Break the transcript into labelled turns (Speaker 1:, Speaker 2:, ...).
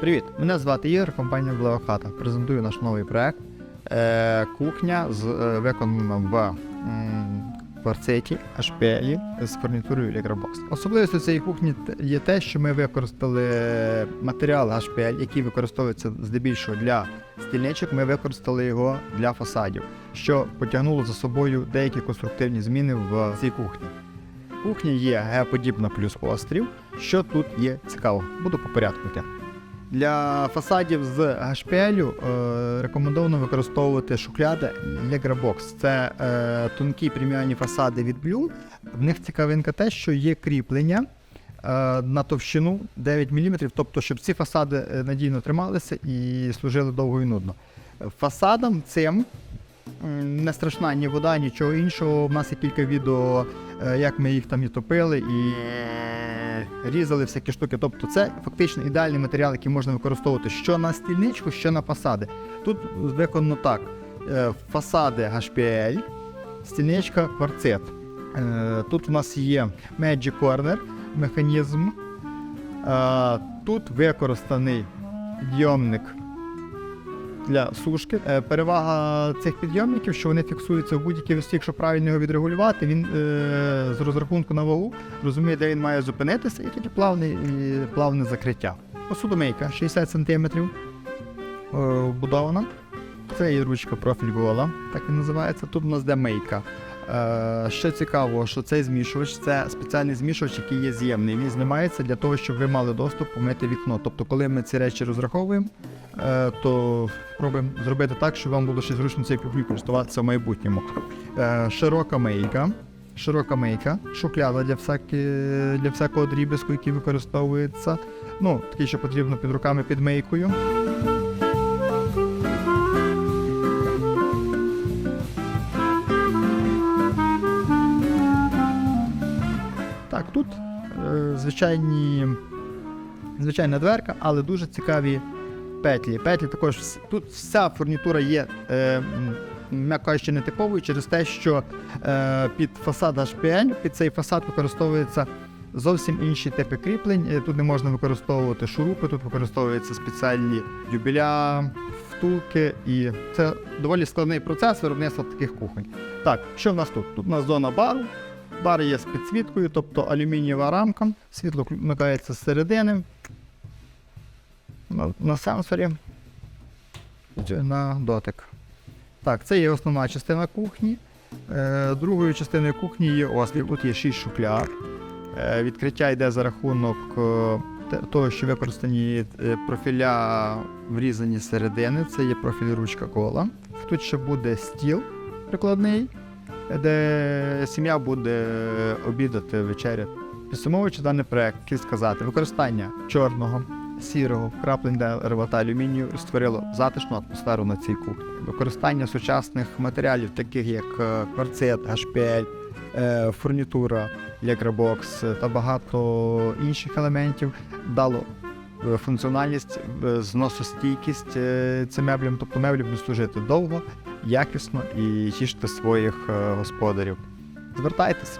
Speaker 1: Привіт! Мене звати Ігор, компанія Блевахата. Презентую наш новий проект. Е, кухня з е, виконана в кварцеті HPL з фурнітурою Electrobox. Особливістю цієї кухні є те, що ми використали матеріал HPL, який використовується здебільшого для стільничок. Ми використали його для фасадів, що потягнуло за собою деякі конструктивні зміни в цій кухні. В кухні є геоподібна плюс острів. Що тут є цікаво? Буду по порядку. Для фасадів з HPL е, рекомендовано використовувати шухляди Legrabox. Це е, тонкі преміальні фасади від Blue. В них цікавинка те, що є кріплення е, на товщину 9 мм, тобто, щоб ці фасади е, надійно трималися і служили довго і нудно. Фасадам цим не страшна ні вода, нічого іншого. У нас є кілька відео, е, як ми їх там і топили і різали всякі штуки. Тобто це фактично ідеальний матеріал, який можна використовувати що на стільничку, що на фасади. Тут виконано так: е, фасади HPL, стільничка кварцет. Е, Тут у нас є Magic Corner механізм. Е, Тут використаний підйомник для сушки. Е, Перевага цих підйомників, що вони фіксуються в будь-якій висі, якщо правильно його відрегулювати, він е, з розрахунку на вагу розуміє, де він має зупинитися, і тоді плавне, і плавне закриття. Посудомийка 60 см е, вбудована. Це і ручка профіль гола, так і називається. Тут у нас де мийка. Е, що цікаво, що цей змішувач це спеціальний змішувач, який є з'ємний. Він знімається для того, щоб ви мали доступ помити вікно. Тобто, коли ми ці речі розраховуємо, е, то спробуємо зробити так, щоб вам було ще зручно цією кухнею користуватися в майбутньому. Е, широка мийка. Широка мийка, шухляда для, всякі, для всякого дріб'язку, який використовується. Ну, такий, що потрібно під руками під мийкою. Звичайні, звичайна дверка, але дуже цікаві петлі. Петлі також тут вся фурнітура є, е, м'яко кажучи, нетиповою через те, що е, під фасад HPL, під цей фасад використовується зовсім інші типи кріплень. Е, Тут не можна використовувати шурупи, тут використовуються спеціальні дюбеля, втулки, і це доволі складний процес виробництва таких кухонь. Так, що в нас тут? Тут у нас зона бару. Бар є з підсвіткою, тобто алюмінієва рамка, світло вмикається з середини. На, на сенсорі. На дотик. Так, це є основна частина кухні. Е, другою частиною кухні є острів. Тут є 6 шухляд. Е, відкриття йде за рахунок е, того, що використані е, профіля врізані середини. Це є профіль ручка кола. Тут ще буде стіл прикладний де сім'я буде обідати вечеряти. Підсумовуючи даний проект, хотів сказати, використання чорного, сірого, вкраплень дерева та алюмінію створило затишну атмосферу на цій кухні. Використання сучасних матеріалів, таких як е, кварцет, HPL, е, фурнітура, Legrabox та багато інших елементів дало е, функціональність, зносостійкість цим меблям, тобто меблі будуть служити довго, якісно і тішити своїх е, господарів. Звертайтесь.